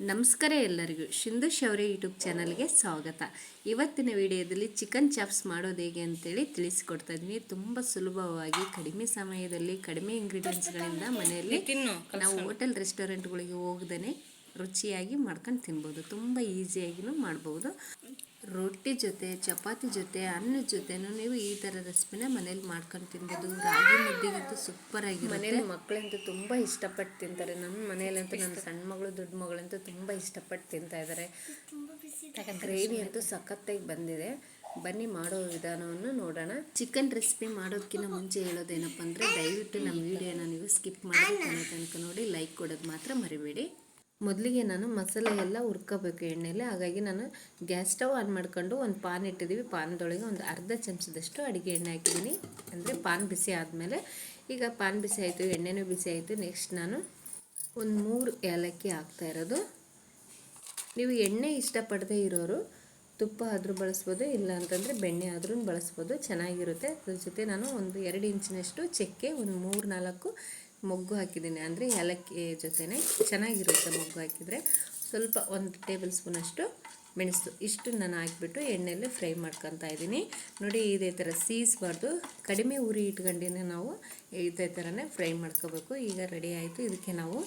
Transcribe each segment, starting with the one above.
ನಮಸ್ಕಾರ ಎಲ್ಲರಿಗೂ. ಶಿಂದು ಶೌರ್ಯ ಯೂಟ್ಯೂಬ್ ಚಾನಲ್ಗೆ ಸ್ವಾಗತ. ಇವತ್ತಿನ ವಿಡಿಯೋದಲ್ಲಿ ಚಿಕನ್ ಚಾಪ್ಸ್ ಮಾಡೋದು ಹೇಗೆ ಅಂತೇಳಿ ತಿಳಿಸಿಕೊಡ್ತಾ ಇದ್ದೀನಿ. ತುಂಬ ಸುಲಭವಾಗಿ ಕಡಿಮೆ ಸಮಯದಲ್ಲಿ ಕಡಿಮೆ ಇಂಗ್ರೀಡಿಯೆಂಟ್ಸ್ಗಳಿಂದ ಮನೆಯಲ್ಲಿ ನಾವು ಹೋಟೆಲ್ ರೆಸ್ಟೋರೆಂಟ್ಗಳಿಗೆ ಹೋಗದೇ ರುಚಿಯಾಗಿ ಮಾಡ್ಕೊಂಡು ತಿನ್ಬೋದು. ತುಂಬ ಈಸಿಯಾಗಿಯೂ ಮಾಡ್ಬೋದು. ರೊಟ್ಟಿ ಜೊತೆ ಚಪಾತಿ ಜೊತೆ ಅನ್ನದ ಜೊತೆನೂ ನೀವು ಈ ಥರ ರೆಸಿಪಿನ ಮನೇಲಿ ಮಾಡ್ಕೊಂಡು ತಿನ್ಬೋದು ರಾಗಿ ಮುದ್ದೆಗಂತೂ ಸೂಪರ್ ಆಗಿ ಮನೇಲಿ ಮಕ್ಕಳಂತೂ ತುಂಬ ಇಷ್ಟಪಟ್ಟು ತಿಂತಾರೆ. ನಮ್ಮ ಮನೆಯಲ್ಲಂತೂ ನನ್ನ ಸಣ್ಣ ಮಗಳು ದೊಡ್ಡ ಮಗಳಂತೂ ತುಂಬ ಇಷ್ಟಪಟ್ಟು ತಿಂತಾ ಇದ್ದಾರೆ ಗ್ರೇವಿ ಅಂತೂ ಸಖತ್ತಾಗಿ ಬಂದಿದೆ. ಬನ್ನಿ ಮಾಡೋ ವಿಧಾನವನ್ನು ನೋಡೋಣ. ಚಿಕನ್ ರೆಸಿಪಿ ಮಾಡೋದಕ್ಕಿಂತ ಮುಂಚೆ ಹೇಳೋದೇನಪ್ಪ ಅಂದರೆ ದಯವಿಟ್ಟು ನಮ್ಮ ವಿಡಿಯೋನ ನೀವು ಸ್ಕಿಪ್ ಮಾಡಿ ತನಕ ನೋಡಿ ಲೈಕ್ ಕೊಡೋದು ಮಾತ್ರ ಮರಿಬೇಡಿ. ಮೊದಲಿಗೆ ನಾನು ಮಸಾಲೆ ಎಲ್ಲ ಹುರ್ಕೋಬೇಕು ಎಣ್ಣೆಯಲ್ಲಿ ಹಾಗಾಗಿ ನಾನು ಗ್ಯಾಸ್ ಸ್ಟವ್ ಆನ್ ಮಾಡ್ಕೊಂಡು ಒಂದು ಪಾನ್ ಇಟ್ಟಿದ್ದೀವಿ. ಪಾನದೊಳಗೆ ಒಂದು ಅರ್ಧ ಚಮಚದಷ್ಟು ಅಡುಗೆ ಎಣ್ಣೆ ಹಾಕಿದ್ದೀನಿ. ಅಂದರೆ ಪಾನ್ ಬಿಸಿ ಆದಮೇಲೆ. ಈಗ ಪಾನ್ ಬಿಸಿ ಆಯಿತು, ಎಣ್ಣೆನೂ ಬಿಸಿ ಆಯಿತು. ನೆಕ್ಸ್ಟ್ ನಾನು ಒಂದು ಮೂರು ಏಲಕ್ಕಿ ಹಾಕ್ತಾ ಇರೋದು. ನೀವು ಎಣ್ಣೆ ಇಷ್ಟಪಡದೇ ಇರೋರು ತುಪ್ಪ ಆದರೂ ಬಳಸ್ಬೋದು, ಇಲ್ಲ ಅಂತಂದರೆ ಬೆಣ್ಣೆ ಆದ್ರೂ ಬಳಸ್ಬೋದು. ಚೆನ್ನಾಗಿರುತ್ತೆ. ಅದ್ರ ಜೊತೆ ನಾನು ಒಂದು ಎರಡು ಇಂಚಿನಷ್ಟು ಚಕ್ಕೆ, ಒಂದು ಮೂರು ನಾಲ್ಕು ಮೊಗ್ಗು ಹಾಕಿದ್ದೀನಿ. ಅಂದರೆ ಏಲಕ್ಕಿ ಜೊತೆನೇ ಚೆನ್ನಾಗಿರುತ್ತೆ ಮೊಗ್ಗು ಹಾಕಿದರೆ. ಸ್ವಲ್ಪ ಒಂದು ಟೇಬಲ್ ಸ್ಪೂನಷ್ಟು ಮೆಣಸು. ಇಷ್ಟು ನಾನು ಹಾಕಿಬಿಟ್ಟು ಎಣ್ಣೆಯಲ್ಲಿ ಫ್ರೈ ಮಾಡ್ಕೊತಾ ಇದ್ದೀನಿ. ನೋಡಿ, ಇದೇ ಥರ ಸೀಸ್ಬಾರ್ದು. ಕಡಿಮೆ ಉರಿ ಇಟ್ಕೊಂಡಿನೇ ನಾವು ಇದೇ ಥರನೇ ಫ್ರೈ ಮಾಡ್ಕೋಬೇಕು. ಈಗ ರೆಡಿ ಆಯಿತು. ಇದಕ್ಕೆ ನಾವು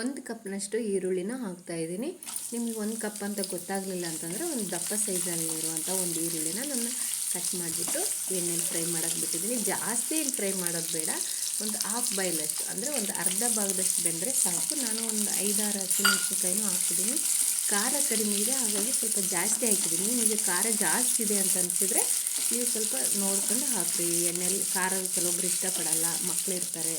ಒಂದು ಕಪ್ನಷ್ಟು ಈರುಳ್ಳಿನ ಹಾಕ್ತಾಯಿದ್ದೀನಿ ನಿಮಗೆ ಒಂದು ಕಪ್ ಅಂತ ಗೊತ್ತಾಗಲಿಲ್ಲ ಅಂತಂದರೆ ಒಂದು ದಪ್ಪ ಸೈಜಲ್ಲಿ ಇರುವಂಥ ಒಂದು ಈರುಳ್ಳಿನ ನಾನು ಕಟ್ ಮಾಡಿಬಿಟ್ಟು ಎಣ್ಣೆಲಿ ಫ್ರೈ ಮಾಡೋಕ್ಕೆ ಬಿಟ್ಟಿದ್ದೀನಿ. ಜಾಸ್ತಿ ಫ್ರೈ ಮಾಡೋದು ಬೇಡ. ಒಂದು ಹಾಫ್ ಬಾಯ್ಲಷ್ಟು ಅಂದರೆ ಒಂದು ಅರ್ಧ ಭಾಗದಷ್ಟು ಬೆಂದರೆ ಸಾಕು. ನಾನು ಒಂದು ಐದಾರು ಹಸಿಮೆಣಸಿನ್ಕಾಯಿನೂ ಹಾಕಿದ್ದೀನಿ. ಖಾರ ಕಡಿಮೆ ಇದೆ, ಹಾಗಾಗಿ ಸ್ವಲ್ಪ ಜಾಸ್ತಿ ಹಾಕಿದ್ದೀನಿ. ನಿಮಗೆ ಖಾರ ಜಾಸ್ತಿ ಇದೆ ಅಂತ ಅನಿಸಿದರೆ ನೀವು ಸ್ವಲ್ಪ ನೋಡ್ಕೊಂಡು ಹಾಕ್ರಿ. ಎಣ್ಣೆಲಿ ಖಾರ ಕೆಲವೊಬ್ರು ಇಷ್ಟಪಡಲ್ಲ ಮಕ್ಕಳು ಇರ್ತಾರೆ,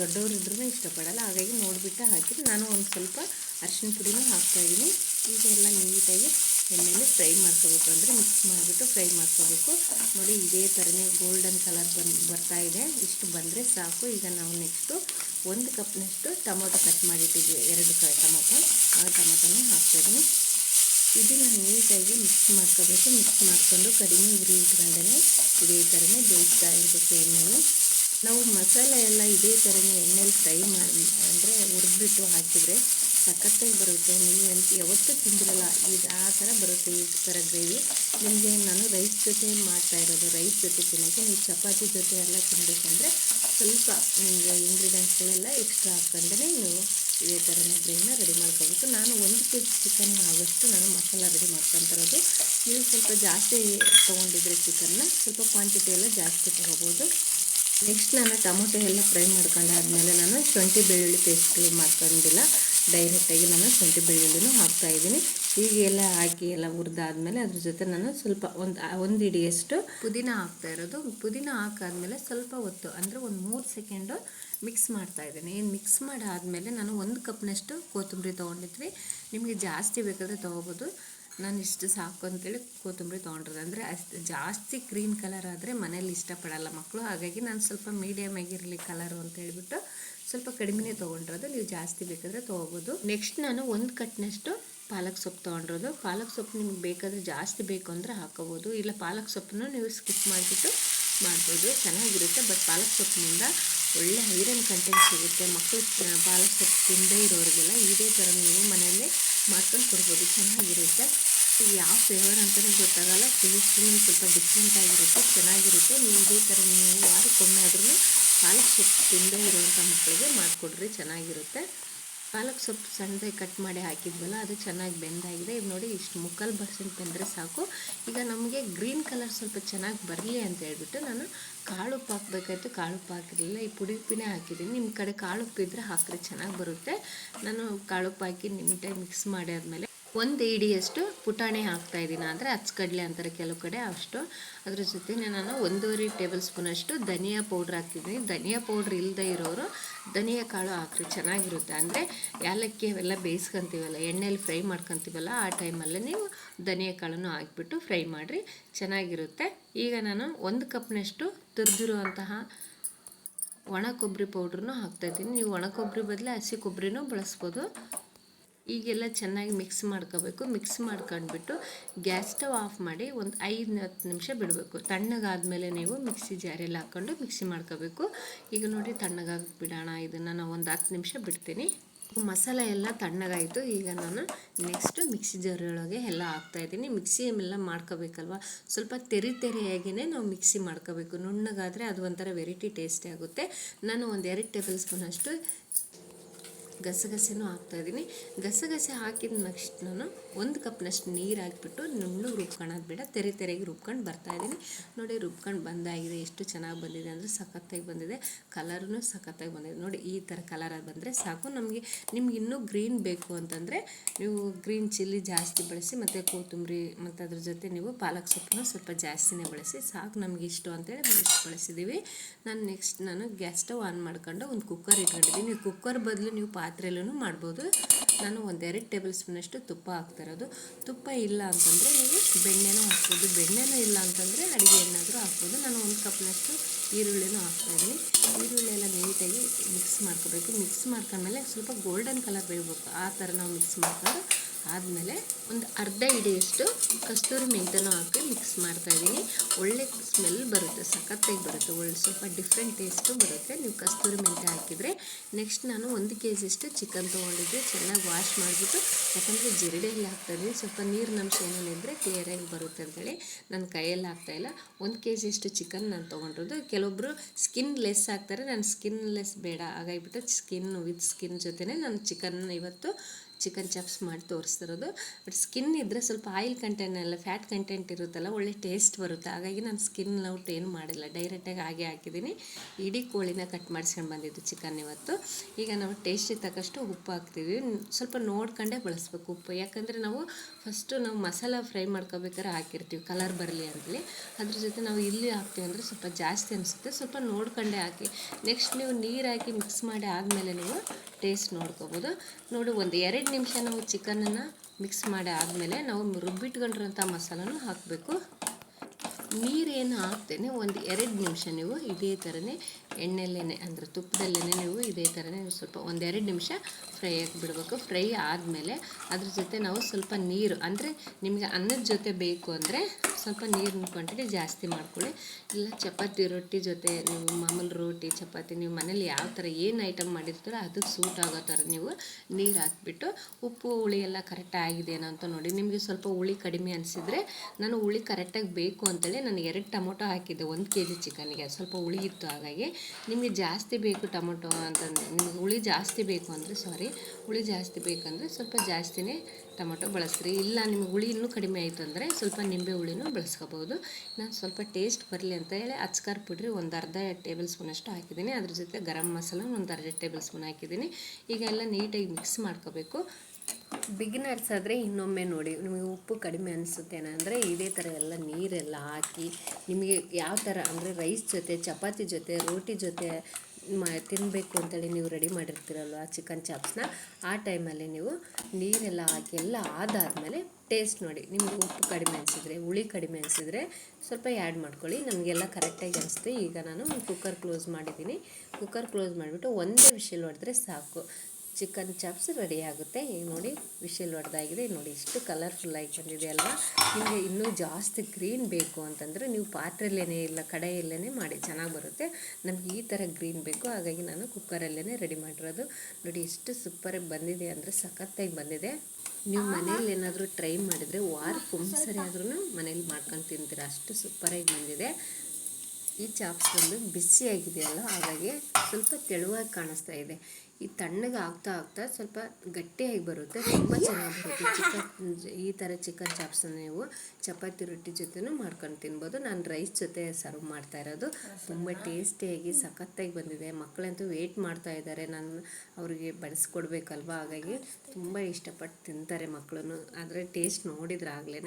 ದೊಡ್ಡವರು ಇದ್ರೂ ಇಷ್ಟಪಡಲ್ಲ. ಹಾಗಾಗಿ ನೋಡಿಬಿಟ್ಟು ಹಾಕಿದ್ರೆ ನಾನು ಒಂದು ಸ್ವಲ್ಪ ಅರಿಶಿನ ಪುಡಿನೂ ಹಾಕ್ತಾಯಿದ್ದೀನಿ ಈಗ ಎಲ್ಲ ನೀಟಾಗಿ ಎಣ್ಣೆಯಲ್ಲಿ ಫ್ರೈ ಮಾಡ್ಕೋಬೇಕು ಅಂದರೆ ಮಿಕ್ಸ್ ಮಾಡಿಬಿಟ್ಟು ಫ್ರೈ ಮಾಡ್ಕೋಬೇಕು. ನೋಡಿ ಇದೇ ಥರನೇ ಗೋಲ್ಡನ್ ಕಲರ್ ಬಂದು, ಬರ್ತಾ ಇದೆ. ಇಷ್ಟು ಬಂದರೆ ಸಾಕು. ಈಗ ನಾವು ನೆಕ್ಸ್ಟು ಒಂದು ಕಪ್ನಷ್ಟು ಟೊಮೊಟೊ ಕಟ್ ಮಾಡಿಟ್ಟಿದ್ವಿ. ಎರಡು ಕ, ಟೊಮೊಟೊ, ಆ ಟೊಮೊಟೊನ ಹಾಕ್ತಾಯಿದ್ದೀನಿ ಇದನ್ನು ನೀಟಾಗಿ ಮಿಕ್ಸ್ ಮಾಡ್ಕೋಬೇಕು. ಮಿಕ್ಸ್ ಮಾಡಿಕೊಂಡು ಕಡಿಮೆ ಉರಿ ಇಟ್ಕೊಂಡೇ ಇದೇ ಥರನೇ ಬೇಯಿಸ್ತಾ ಇರಬೇಕು ಎಣ್ಣೆಯಲ್ಲಿ ನಾವು ಮಸಾಲೆ ಎಲ್ಲ ಇದೇ ಥರನೇ ಎಣ್ಣೆಲಿ ಫ್ರೈ ಮಾಡಿ ಅಂದರೆ ಹುರಿದ್ಬಿಟ್ಟು ಹಾಕಿದರೆ ಸಖತ್ತಾಗಿ ಬರುತ್ತೆ. ನೀವು ಯಾವತ್ತೂ ತಿಂದಿರಲ್ಲ. ಇದು ಆ ಥರ ಬರುತ್ತೆ ಈ ಥರ ಗ್ರೇವಿ. ನಿಮಗೆ ನಾನು ರೈಸ್ ಜೊತೆ ಮಾಡ್ತಾ ಇರೋದು. ರೈಸ್ ಜೊತೆ ತಿನ್ನೋಕ್ಕೆ ನೀವು ಚಪಾತಿ ಜೊತೆ ಎಲ್ಲ ತಿನ್ನಬೇಕಂದ್ರೆ ಸ್ವಲ್ಪ ನಿಮಗೆ ಇಂಗ್ರೀಡಿಯೆಂಟ್ಸ್ಗಳೆಲ್ಲ ಎಕ್ಸ್ಟ್ರಾ ಹಾಕ್ಕೊಂಡೇ ನೀವು ಇದೇ ಥರನೇ ಗ್ರೇವಿನ ರೆಡಿ ಮಾಡ್ಕೋಬೇಕು ನಾನು ಒಂದು ಕೆ ಜಿ ಚಿಕನ್ ಆಗೋಷ್ಟು ನಾನು ಮಸಾಲ ರೆಡಿ ಮಾಡ್ಕೊತಿರೋದು ನೀವು ಸ್ವಲ್ಪ ಜಾಸ್ತಿ ತೊಗೊಂಡಿದ್ರೆ ಚಿಕನ್ನ ಸ್ವಲ್ಪ ಕ್ವಾಂಟಿಟಿ ಎಲ್ಲ ಜಾಸ್ತಿ ತೊಗೋಬೋದು. ನೆಕ್ಸ್ಟ್ ನಾನು ಟೊಮೊಟೊ ಎಲ್ಲ ಫ್ರೈ ಮಾಡ್ಕೊಂಡಾದ್ಮೇಲೆ ನಾನು ಶುಂಠಿ ಬೆಳ್ಳುಳ್ಳಿ ಪೇಸ್ಟ್ ಮಾಡ್ಕೊಂಡಿಲ್ಲ. ಡೈರೆಕ್ಟಾಗಿ ನಾನು ಶುಂಠಿ ಬೆಳ್ಳುಳ್ಳಿನೂ ಹಾಕ್ತಾಯಿದ್ದೀನಿ ಹೀಗೆಲ್ಲ ಹಾಕಿ ಎಲ್ಲ ಹುರಿದಾದ್ಮೇಲೆ ಅದ್ರ ಜೊತೆ ನಾನು ಸ್ವಲ್ಪ ಒಂದು ಒಂದು ಇಡಿಯಷ್ಟು ಪುದೀನ ಹಾಕ್ತಾ ಇರೋದು. ಪುದೀನ ಹಾಕಾದ್ಮೇಲೆ ಸ್ವಲ್ಪ ಹೊತ್ತು, ಅಂದರೆ ಒಂದು ಮೂರು ಸೆಕೆಂಡು ಮಿಕ್ಸ್ ಮಾಡ್ತಾ ಇದ್ದೀನಿ. ಏನು ಮಿಕ್ಸ್ ಮಾಡಾದಮೇಲೆ ನಾನು ಒಂದು ಕಪ್ನಷ್ಟು ಕೊತ್ತಂಬರಿ ತೊಗೊಂಡಿದ್ವಿ. ನಿಮಗೆ ಜಾಸ್ತಿ ಬೇಕಾದರೆ ತೊಗೋಬೋದು. ನಾನು ಇಷ್ಟು ಸಾಕು ಅಂತೇಳಿ ಕೊತ್ತಂಬರಿ ತೊಗೊಂಡಿರೋದು. ಅಂದರೆ ಅಷ್ಟು ಜಾಸ್ತಿ ಗ್ರೀನ್ ಕಲರ್ ಆದರೆ ಮನೇಲಿ ಇಷ್ಟಪಡಲ್ಲ ಮಕ್ಕಳು ಹಾಗಾಗಿ ನಾನು ಸ್ವಲ್ಪ ಮೀಡಿಯಮ್ ಆಗಿರಲಿ ಕಲರು ಅಂತ ಹೇಳ್ಬಿಟ್ಟು ಸ್ವಲ್ಪ ಕಡಿಮೆನೇ ತೊಗೊಂಡಿರೋದು, ನೀವು ಜಾಸ್ತಿ ಬೇಕಾದರೆ ತೊಗೋಬೋದು. ನೆಕ್ಸ್ಟ್ ನಾನು ಒಂದು ಕಟ್ನಷ್ಟು ಪಾಲಕ್ ಸೊಪ್ಪು ತೊಗೊಂಡಿರೋದು. ಪಾಲಕ್ ಸೊಪ್ಪು ನಿಮ್ಗೆ ಬೇಕಾದರೆ ಜಾಸ್ತಿ ಬೇಕು ಅಂದರೆ ಹಾಕೋಬೋದು. ಇಲ್ಲ ಪಾಲಕ್ ಸೊಪ್ಪನ್ನು ನೀವು ಸ್ಕಿಪ್ ಮಾಡಿಬಿಟ್ಟು ಮಾಡ್ಬೋದು. ಚೆನ್ನಾಗಿರುತ್ತೆ ಬಟ್ ಪಾಲಕ್ ಸೊಪ್ಪಿನಿಂದ ಒಳ್ಳೆ ಐರನ್ ಕಂಟೆಂಟ್ ಸಿಗುತ್ತೆ. ಮಕ್ಕಳು ಪಾಲಕ್ ಸೊಪ್ಪು ತಿಂದೇ ಇರೋರಿಗೆಲ್ಲ ಇದೇ ಥರ ನೀವು ಮನೆಯಲ್ಲೇ ಮಾಡ್ಕೊಂಡು ಕೊಡ್ಬೋದು. ಚೆನ್ನಾಗಿರುತ್ತೆ. ಯಾವ ಫ್ಲೇವರ್ ಅಂತಲೇ ಗೊತ್ತಾಗಲ್ಲ. ಟೇಸ್ಟೂ ಸ್ವಲ್ಪ ಡಿಫ್ರೆಂಟ್ ಆಗಿರುತ್ತೆ, ಚೆನ್ನಾಗಿರುತ್ತೆ. ನೀವು ಇದೇ ಥರ ನೀವು ವಾರಕ್ಕೊಮ್ಮೆ ಆದ್ರೂ ಪಾಲಕ್ ಸೊಪ್ಪು ತಿಂದೇ ಇರುವಂಥ ಮಕ್ಕಳಿಗೆ ಮಾಡಿಕೊಡ್ರಿ, ಚೆನ್ನಾಗಿರುತ್ತೆ. ಪಾಲಕ್ ಸೊಪ್ಪು ಸಣ್ಣದಾಗಿ ಕಟ್ ಮಾಡಿ ಹಾಕಿದ್ವಲ್ಲ, ಅದು ಚೆನ್ನಾಗಿ ಬೆಂದಾಗಿದೆ. ಇದು ನೋಡಿ ಇಷ್ಟು ಮುಕ್ಕಾಲು ಪರ್ಸೆಂಟ್ ಬೆಂದರೆ ಸಾಕು. ಈಗ ನಮಗೆ ಗ್ರೀನ್ ಕಲರ್ ಸ್ವಲ್ಪ ಚೆನ್ನಾಗಿ ಬರಲಿ ಅಂತ ಹೇಳ್ಬಿಟ್ಟು ನಾನು ಕಾಳು ಉಪ್ಪು ಹಾಕಬೇಕಾಯ್ತು. ಕಾಳು ಉಪ್ಪು ಹಾಕಿರಲಿಲ್ಲ. ಈ ಪುಡಿ ಉಪ್ಪಿನೇ ಹಾಕಿದ್ದೀನಿ. ನಿಮ್ಮ ಕಡೆ ಕಾಳು ಉಪ್ಪು ಇದ್ದರೆ ಹಾಕಿದ್ರೆ ಚೆನ್ನಾಗಿ ಬರುತ್ತೆ. ನಾನು ಕಾಳು ಉಪ್ಪು ಹಾಕಿ ನೀಟಾಗಿ ಮಿಕ್ಸ್ ಮಾಡಿ ಆದಮೇಲೆ ಒಂದು ಇಡಿಯಷ್ಟು ಪುಟಾಣಿ ಹಾಕ್ತಾ ಇದ್ದೀನಿ ಅಂದರೆ ಅಚ್ಚಕಡಲೆ ಅಂತಾರೆ ಕೆಲವು ಕಡೆ ಅಷ್ಟು. ಅದ್ರ ಜೊತೆಗೆ ನಾನು ಒಂದೂವರೆ ಟೇಬಲ್ ಸ್ಪೂನಷ್ಟು ಧನಿಯಾ ಪೌಡ್ರ್ ಹಾಕ್ತಿದ್ದೀನಿ ಧನಿಯಾ ಪೌಡ್ರ್ ಇಲ್ಲದೆ ಇರೋರು ಧನಿಯಾ ಕಾಳು ಹಾಕ್ರಿ, ಚೆನ್ನಾಗಿರುತ್ತೆ. ಅಂದರೆ ಏಲಕ್ಕಿ ಅವೆಲ್ಲ ಬೇಯಿಸ್ಕೊಂತೀವಲ್ಲ, ಎಣ್ಣೆಲಿ ಫ್ರೈ ಮಾಡ್ಕೊತೀವಲ್ಲ, ಆ ಟೈಮಲ್ಲೇ ನೀವು ಧನಿಯಾ ಕಾಳನ್ನು ಹಾಕಿಬಿಟ್ಟು ಫ್ರೈ ಮಾಡಿರಿ, ಚೆನ್ನಾಗಿರುತ್ತೆ. ಈಗ ನಾನು ಒಂದು ಕಪ್ನಷ್ಟು ತುರಿದಿರುವಂತಹ ಒಣ ಕೊಬ್ಬರಿ ಪೌಡ್ರನ್ನು ಹಾಕ್ತಾಯಿದ್ದೀನಿ ನೀವು ಒಣ ಕೊಬ್ಬರಿ ಬದಲು ಹಸಿ ಕೊಬ್ಬರಿನೂ ಬಳಸ್ಬೋದು. ಈಗೆಲ್ಲ ಚೆನ್ನಾಗಿ ಮಿಕ್ಸ್ ಮಾಡ್ಕೋಬೇಕು. ಮಿಕ್ಸ್ ಮಾಡ್ಕೊಂಡ್ಬಿಟ್ಟು ಗ್ಯಾಸ್ ಸ್ಟವ್ ಆಫ್ ಮಾಡಿ ಒಂದು ಐದು ಹತ್ತು ನಿಮಿಷ ಬಿಡಬೇಕು. ತಣ್ಣಗಾದಮೇಲೆ ನೀವು ಮಿಕ್ಸಿ ಜಾರಿಯಲ್ಲಿ ಹಾಕ್ಕೊಂಡು ಮಿಕ್ಸಿ ಮಾಡ್ಕೋಬೇಕು. ಈಗ ನೋಡಿ ತಣ್ಣಗಾಗಿ ಬಿಡೋಣ. ಇದನ್ನು ನಾವು ಒಂದು ಹತ್ತು ನಿಮಿಷ ಬಿಡ್ತೀನಿ. ಮಸಾಲೆ ಎಲ್ಲ ತಣ್ಣಗಾಯಿತು. ಈಗ ನಾನು ನೆಕ್ಸ್ಟು ಮಿಕ್ಸಿ ಜಾರಿಯೊಳಗೆ ಎಲ್ಲ ಹಾಕ್ತಾಯಿದ್ದೀನಿ ಮಿಕ್ಸಿ ಎಲ್ಲ ಮಾಡ್ಕೋಬೇಕಲ್ವ? ಸ್ವಲ್ಪ ತೆರಿ ತೆರಿಯಾಗಿಯೇ ನಾವು ಮಿಕ್ಸಿ ಮಾಡ್ಕೋಬೇಕು. ನುಣ್ಣಗಾದರೆ ಅದು ಒಂಥರ ವೆರೈಟಿ ಟೇಸ್ಟಿ ಆಗುತ್ತೆ. ನಾನು ಒಂದು ಎರಡು ಟೇಬಲ್ ಸ್ಪೂನ್ ಅಷ್ಟು ಗಸಗಸೆನೂ ಹಾಕ್ತಾಯಿದ್ದೀನಿ ಗಸಗಸೆ ಹಾಕಿದ ನೆಕ್ಸ್ಟ್ ನಾನು ಒಂದು ಕಪ್ನಷ್ಟು ನೀರು ಹಾಕ್ಬಿಟ್ಟು ನುಣ್ಣಗೆ ರುಬ್ಕೊಳ್ಳೋದು ಬೇಡ. ತೆರೆ ತೆರೆಗೆ ರುಬ್ಕೊಂಡು ಬರ್ತಾಯಿದ್ದೀನಿ ನೋಡಿ, ರುಬ್ಕೊಂಡು ಬಂದಾಗಿದೆ. ಎಷ್ಟು ಚೆನ್ನಾಗಿ ಬಂದಿದೆ ಅಂದರೆ ಸಖತ್ತಾಗಿ ಬಂದಿದೆ. ಕಲರ್ನು ಸಖತ್ತಾಗಿ ಬಂದಿದೆ. ನೋಡಿ, ಈ ಥರ ಕಲರ್ ಬಂದರೆ ಸಾಕು. ನಮಗೆ, ನಿಮ್ಗೆ ಇನ್ನೂ ಗ್ರೀನ್ ಬೇಕು ಅಂತಂದರೆ ನೀವು ಗ್ರೀನ್ ಚಿಲ್ಲಿ ಜಾಸ್ತಿ ಬಳಸಿ ಮತ್ತು ಕೊತ್ತಂಬರಿ ಮತ್ತು ಅದ್ರ ಜೊತೆ ನೀವು ಪಾಲಕ್ ಸೊಪ್ಪನ್ನು ಸ್ವಲ್ಪ ಜಾಸ್ತಿನೇ ಬಳಸಿ ಸಾಕು. ನಮಗೆ ಇಷ್ಟು ಅಂತೇಳಿ ಬಳಸಿದ್ದೀವಿ ನಾನು ನೆಕ್ಸ್ಟ್ ನಾನು ಗ್ಯಾಸ್ ಸ್ಟವ್ ಆನ್ ಮಾಡ್ಕೊಂಡು ಒಂದು ಕುಕ್ಕರ್ ಇಟ್ಕೊಂಡಿದ್ದೀನಿ ಕುಕ್ಕರ್ ಬದಲು ನೀವು ಪಾತ್ರೆಯಲ್ಲೂ ಮಾಡ್ಬೋದು. ನಾನು ಒಂದೆರಡು ಟೇಬಲ್ ಸ್ಪೂನಷ್ಟು ತುಪ್ಪ ಹಾಕ್ತಾ ಇರೋದು ತುಪ್ಪ ಇಲ್ಲ ಅಂತಂದರೆ ನೀವು ಬೆಣ್ಣೆನೂ ಹಾಕ್ಬೋದು. ಬೆಣ್ಣೆನೂ ಇಲ್ಲ ಅಂತಂದರೆ ಅಡುಗೆ ಏನಾದರೂ ಹಾಕ್ಬೋದು. ನಾನು ಒಂದು ಕಪ್ನಷ್ಟು ಈರುಳ್ಳಿನೂ ಹಾಕ್ತಾಯಿದ್ದೀನಿ ಈರುಳ್ಳಿ ಎಲ್ಲ ನೀಟಾಗಿ ಮಿಕ್ಸ್ ಮಾಡ್ಕೋಬೇಕು. ಮಿಕ್ಸ್ ಮಾಡ್ಕೊಂಡ್ಮೇಲೆ ಸ್ವಲ್ಪ ಗೋಲ್ಡನ್ ಕಲರ್ ಬೇಯಬೇಕು. ಆ ಥರ ನಾವು ಮಿಕ್ಸ್ ಮಾಡ್ಕೊಂಡು ಆದಮೇಲೆ ಒಂದು ಅರ್ಧ ಹಿಡಿಯಷ್ಟು ಕಸ್ತೂರಿ ಮೆಂತ್ಯನೂ ಹಾಕಿ ಮಿಕ್ಸ್ ಮಾಡ್ತಾ ಇದ್ದೀನಿ. ಒಳ್ಳೆ ಸ್ಮೆಲ್ ಬರುತ್ತೆ, ಸಖತ್ತಾಗಿ ಬರುತ್ತೆ, ಒಳ್ಳೆ ಸ್ವಲ್ಪ ಡಿಫ್ರೆಂಟ್ ಟೇಸ್ಟು ಬರುತ್ತೆ. ನೀವು ಕಸ್ತೂರಿ ಮೆಂತೆ ಹಾಕಿದರೆ ನೆಕ್ಸ್ಟ್ ನಾನು ಒಂದು ಕೆ ಜಿಯಷ್ಟು ಚಿಕನ್ ತೊಗೊಂಡಿದ್ದೆ, ಚೆನ್ನಾಗಿ ವಾಶ್ ಮಾಡಿಬಿಟ್ಟು, ಯಾಕಂದರೆ ಜಿರಡೆಯಲ್ಲಿ ಹಾಕ್ತಾಯಿದ್ದೀನಿ ಸ್ವಲ್ಪ ನೀರಿನ ಅಂಶ ಏನೇನಿದ್ರೆ ಕ್ಲಿಯರಾಗಿ ಬರುತ್ತೆ ಅಂತೇಳಿ ನನ್ನ ಕೈಯಲ್ಲಿ ಹಾಕ್ತಾಯಿಲ್ಲ ಒಂದು ಕೆ ಜಿಯಷ್ಟು ಚಿಕನ್ ನಾನು ತೊಗೊಂಡಿರೋದು. ಕೆಲವೊಬ್ಬರು ಸ್ಕಿನ್ ಲೆಸ್ ಹಾಕ್ತಾರೆ, ನಾನು ಸ್ಕಿನ್ ಲೆಸ್ ಬೇಡ, ಹಾಗಾಗಿಬಿಟ್ಟು ಸ್ಕಿನ್ ವಿತ್ ಸ್ಕಿನ್ ಜೊತೆನೇ ನಾನು ಚಿಕನ್ ಇವತ್ತು ಚಿಕನ್ ಚಾಪ್ಸ್ ಮಾಡಿ ತೋರಿಸ್ತಿರೋದು. ಬಟ್ ಸ್ಕಿನ್ ಇದ್ದರೆ ಸ್ವಲ್ಪ ಆಯಿಲ್ ಕಂಟೆಂಟ್ ಎಲ್ಲ ಫ್ಯಾಟ್ ಕಂಟೆಂಟ್ ಇರುತ್ತಲ್ಲ, ಒಳ್ಳೆ ಟೇಸ್ಟ್ ಬರುತ್ತೆ. ಹಾಗಾಗಿ ನಾನು ಸ್ಕಿನ್ ಔಟ್ ಏನು ಮಾಡಿಲ್ಲ. ಡೈರೆಕ್ಟಾಗಿ ಹಾಗೆ ಹಾಕಿದ್ದೀನಿ. ಇಡೀ ಕೋಳಿನ ಕಟ್ ಮಾಡಿಸ್ಕೊಂಡು ಬಂದಿದ್ದು ಚಿಕನ್ ಇವತ್ತು. ಈಗ ನಾವು ಟೇಸ್ಟಿಗೆ ತಕ್ಕಷ್ಟು ಉಪ್ಪು ಹಾಕ್ತೀವಿ ಸ್ವಲ್ಪ ನೋಡ್ಕೊಂಡೇ ಬಳಸ್ಬೇಕು ಉಪ್ಪು. ಯಾಕಂದರೆ ನಾವು ಫಸ್ಟು ನಾವು ಮಸಾಲ ಫ್ರೈ ಮಾಡ್ಕೋಬೇಕಾದ್ರೆ ಹಾಕಿರ್ತೀವಿ. ಕಲರ್ ಬರಲಿ ಅಂತೇಳಿ. ಅದ್ರ ಜೊತೆ ನಾವು ಇಲ್ಲಿ ಹಾಕ್ತೀವಿ ಅಂದರೆ ಸ್ವಲ್ಪ ಜಾಸ್ತಿ ಅನಿಸುತ್ತೆ. ಸ್ವಲ್ಪ ನೋಡ್ಕೊಂಡೇ ಹಾಕಿ. ನೆಕ್ಸ್ಟ್ ನೀವು ನೀರು ಹಾಕಿ ಮಿಕ್ಸ್ ಮಾಡಿ ಆದಮೇಲೆ ನೀವು ಟೇಸ್ಟ್ ನೋಡ್ಕೋಬೋದು. ನೋಡಿ, ಒಂದು ಎರಡು ನಿಮಿಷ ನಾವು ಚಿಕನನ್ನು ಮಿಕ್ಸ್ ಮಾಡಿ ಆದಮೇಲೆ ನಾವು ರುಬ್ಬಿಟ್ಕೊಂಡಿರೋಂಥ ಮಸಾಲನ ಹಾಕಬೇಕು. ನೀರೇನು ಹಾಕ್ತೇನೆ, ಒಂದು ಎರಡು ನಿಮಿಷ ನೀವು ಇದೇ ಥರನೇ ಎಣ್ಣೆಲ್ಲೇ ಅಂದರೆ ತುಪ್ಪದಲ್ಲೇ ನೀವು ಇದೇ ಥರನೇ ಸ್ವಲ್ಪ ಒಂದೆರಡು ನಿಮಿಷ ಫ್ರೈ ಬಿಡಬೇಕು. ಫ್ರೈ ಆದಮೇಲೆ ಅದ್ರ ಜೊತೆ ನಾವು ಸ್ವಲ್ಪ ನೀರು, ಅಂದರೆ ನಿಮಗೆ ಅನ್ನದ ಜೊತೆ ಬೇಕು ಅಂದರೆ ಸ್ವಲ್ಪ ನೀರಿನ ಕ್ವಾಂಟಿಟಿ ಜಾಸ್ತಿ ಮಾಡ್ಕೊಳ್ಳಿ. ಇಲ್ಲ ಚಪಾತಿ ರೊಟ್ಟಿ ಜೊತೆ, ನೀವು ಮಾಮೂಲಿ ರೋಟಿ, ಚಪಾತಿ, ನೀವು ಮನೇಲಿ ಯಾವ ಥರ ಏನು ಐಟಮ್ ಮಾಡಿರ್ತೀರೋ ಅದಕ್ಕೆ ಸೂಟ್ ಆಗೋ ಥರ ನೀವು ನೀರು ಹಾಕ್ಬಿಟ್ಟು ಉಪ್ಪು, ಹುಳಿ ಎಲ್ಲ ಕರೆಕ್ಟಾಗಿದೆ ಏನೋ ಅಂತ ನೋಡಿ. ನಿಮಗೆ ಸ್ವಲ್ಪ ಹುಳಿ ಕಡಿಮೆ ಅನಿಸಿದರೆ ನಾನು ಹುಳಿ ಕರೆಕ್ಟಾಗಿ ಬೇಕು ಅಂತೇಳಿ ನಾನು ಎರಡು ಟೊಮೊಟೊ ಹಾಕಿದ್ದೆ, ಒಂದು ಕೆ ಜಿ ಚಿಕನ್ಗೆ ಸ್ವಲ್ಪ ಹುಳಿ ಇತ್ತು ಹಾಗಾಗಿ ನಿಮಗೆ ಜಾಸ್ತಿ ಬೇಕು ಟೊಮೊಟೊ ಅಂತಂದರೆ, ನಿಮಗೆ ಹುಳಿ ಜಾಸ್ತಿ ಬೇಕು ಅಂದರೆ ಸಾರಿ ಹುಳಿ ಜಾಸ್ತಿ ಬೇಕಂದರೆ ಸ್ವಲ್ಪ ಜಾಸ್ತಿನೇ ಟೊಮೊಟೊ ಬಳಸ್ರಿ. ಇಲ್ಲ ನಿಮ್ಗೆ ಹುಳಿ ಇನ್ನೂ ಕಡಿಮೆ ಆಯಿತು ಅಂದರೆ ಸ್ವಲ್ಪ ನಿಂಬೆ ಹುಳಿನೂ ಬಳಸ್ಕೋಬೋದು. ನಾನು ಸ್ವಲ್ಪ ಟೇಸ್ಟ್ ಬರಲಿ ಅಂತ ಹೇಳಿ ಅಚ್ಕಾರ ಪುಡ್ರಿ ಒಂದು ಅರ್ಧ ಟೇಬಲ್ ಸ್ಪೂನಷ್ಟು ಹಾಕಿದ್ದೀನಿ. ಅದ್ರ ಜೊತೆ ಗರಂ ಮಸಾಲ ಒಂದು ಅರ್ಧ ಟೇಬಲ್ ಸ್ಪೂನ್ ಹಾಕಿದ್ದೀನಿ. ಈಗ ಎಲ್ಲ ನೀಟಾಗಿ ಮಿಕ್ಸ್ ಮಾಡ್ಕೋಬೇಕು. ಬಿಗಿನರ್ಸ್ ಆದರೆ ಇನ್ನೊಮ್ಮೆ ನೋಡಿ, ನಿಮಗೆ ಉಪ್ಪು ಕಡಿಮೆ ಅನಿಸುತ್ತೆ ಅಂದರೆ ಇದೇ ಥರ ಎಲ್ಲ ನೀರೆಲ್ಲ ಹಾಕಿ ನಿಮಗೆ ಯಾವ ಥರ ಅಂದರೆ ರೈಸ್ ಜೊತೆ, ಚಪಾತಿ ಜೊತೆ, ರೋಟಿ ಜೊತೆ ಮ ತಿನ್ನಬೇಕು ಅಂತೇಳಿ ನೀವು ರೆಡಿ ಮಾಡಿರ್ತೀರಲ್ವ ಚಿಕನ್ ಚಾಪ್ಸ್ನ ಆ ಟೈಮಲ್ಲಿ ನೀವು ನೀರೆಲ್ಲ ಹಾಕಿ ಎಲ್ಲ ಆದಾದಮೇಲೆ ಟೇಸ್ಟ್ ನೋಡಿ. ನಿಮಗೆ ಉಪ್ಪು ಕಡಿಮೆ ಅನಿಸಿದ್ರೆ, ಹುಳಿ ಕಡಿಮೆ ಅನಿಸಿದ್ರೆ ಸ್ವಲ್ಪ ಆ್ಯಡ್ ಮಾಡ್ಕೊಳ್ಳಿ. ನಮಗೆಲ್ಲ ಕರೆಕ್ಟಾಗಿ ಅನಿಸುತ್ತೆ. ಈಗ ನಾನು ಕುಕ್ಕರ್ ಕ್ಲೋಸ್ ಮಾಡಿದ್ದೀನಿ. ಕುಕ್ಕರ್ ಕ್ಲೋಸ್ ಮಾಡಿಬಿಟ್ಟು ಒಂದೇ ವಿಷಲ್ ಹೊಡೆದ್ರೆ ಸಾಕು. ಚಿಕನ್ ಚಾಪ್ಸ್ ರೆಡಿ ಆಗುತ್ತೆ. ಈಗ ನೋಡಿ ವಿಶಲ್ ಹೊಡೆದಾಗಿದೆ ನೋಡಿ ಇಷ್ಟು ಕಲರ್ಫುಲ್ಲಾಗಿ ಬಂದಿದೆ ಅಲ್ವಾ? ನಿಮಗೆ ಇನ್ನೂ ಜಾಸ್ತಿ ಗ್ರೀನ್ ಬೇಕು ಅಂತಂದರೆ ನೀವು ಪಾತ್ರೆಯಲ್ಲೇ ಇಲ್ಲ ಕಡೆಯಲ್ಲೇ ಮಾಡಿ, ಚೆನ್ನಾಗಿ ಬರುತ್ತೆ. ನಮಗೆ ಈ ಥರ ಗ್ರೀನ್ ಬೇಕು. ಹಾಗಾಗಿ ನಾನು ಕುಕ್ಕರಲ್ಲೇ ರೆಡಿ ಮಾಡಿರೋದು. ನೋಡಿ ಎಷ್ಟು ಸೂಪರಾಗಿ ಬಂದಿದೆ ಅಂದರೆ ಸಖತ್ತಾಗಿ ಬಂದಿದೆ. ನೀವು ಮನೇಲಿ ಏನಾದರೂ ಟ್ರೈ ಮಾಡಿದರೆ ವಾರಕ್ಕೆ ಒಂದ್ಸರಿ ಆದ್ರೂ ಮನೇಲಿ ಮಾಡ್ಕೊಂಡು ತಿಂತೀರ? ಅಷ್ಟು ಸೂಪರಾಗಿ ಬಂದಿದೆ. ಈ ಚಾಪ್ಸ್ ಬಂದು ಬಿಸಿಯಾಗಿದೆಯಲ್ಲ ಹಾಗಾಗಿ ಸ್ವಲ್ಪ ತೆಳುವಾಗಿ ಕಾಣಿಸ್ತಾ ಇದೆ. ಈ ತಣ್ಣಗೆ ಆಗ್ತಾ ಆಗ್ತಾ ಸ್ವಲ್ಪ ಗಟ್ಟಿಯಾಗಿ ಬರುತ್ತೆ, ತುಂಬ ಚೆನ್ನಾಗಿ ಬರುತ್ತೆ. ಚಿಕನ್, ಈ ಥರ ಚಿಕನ್ ಚಾಪ್ಸನ್ನ ನೀವು ಚಪಾತಿ ರೊಟ್ಟಿ ಜೊತೆನೂ ಮಾಡ್ಕೊಂಡು ತಿನ್ಬೋದು. ನಾನು ರೈಸ್ ಜೊತೆ ಸರ್ವ್ ಮಾಡ್ತಾ ಇರೋದು. ತುಂಬ ಟೇಸ್ಟಿಯಾಗಿ ಸಖತ್ತಾಗಿ ಬಂದಿದೆ. ಮಕ್ಕಳಂತೂ ವೆಯ್ಟ್ ಮಾಡ್ತಾ ಇದ್ದಾರೆ. ನಾನು ಅವರಿಗೆ ಬಡಿಸ್ಕೊಡ್ಬೇಕಲ್ವ? ಹಾಗಾಗಿ ತುಂಬ ಇಷ್ಟಪಟ್ಟು ತಿಂತಾರೆ ಮಕ್ಕಳು ಆದರೆ ಟೇಸ್ಟ್ ನೋಡಿದ್ರಾಗ್ಲೇ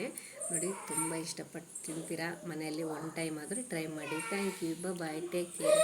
ನೋಡಿ ತುಂಬ ಇಷ್ಟಪಟ್ಟು ತಿಂತೀರಾ? ಮನೆಯಲ್ಲಿ ಒನ್ ಟೈಮ್ ಆದರೂ ಟ್ರೈ ಮಾಡಿ. Thank you bye take care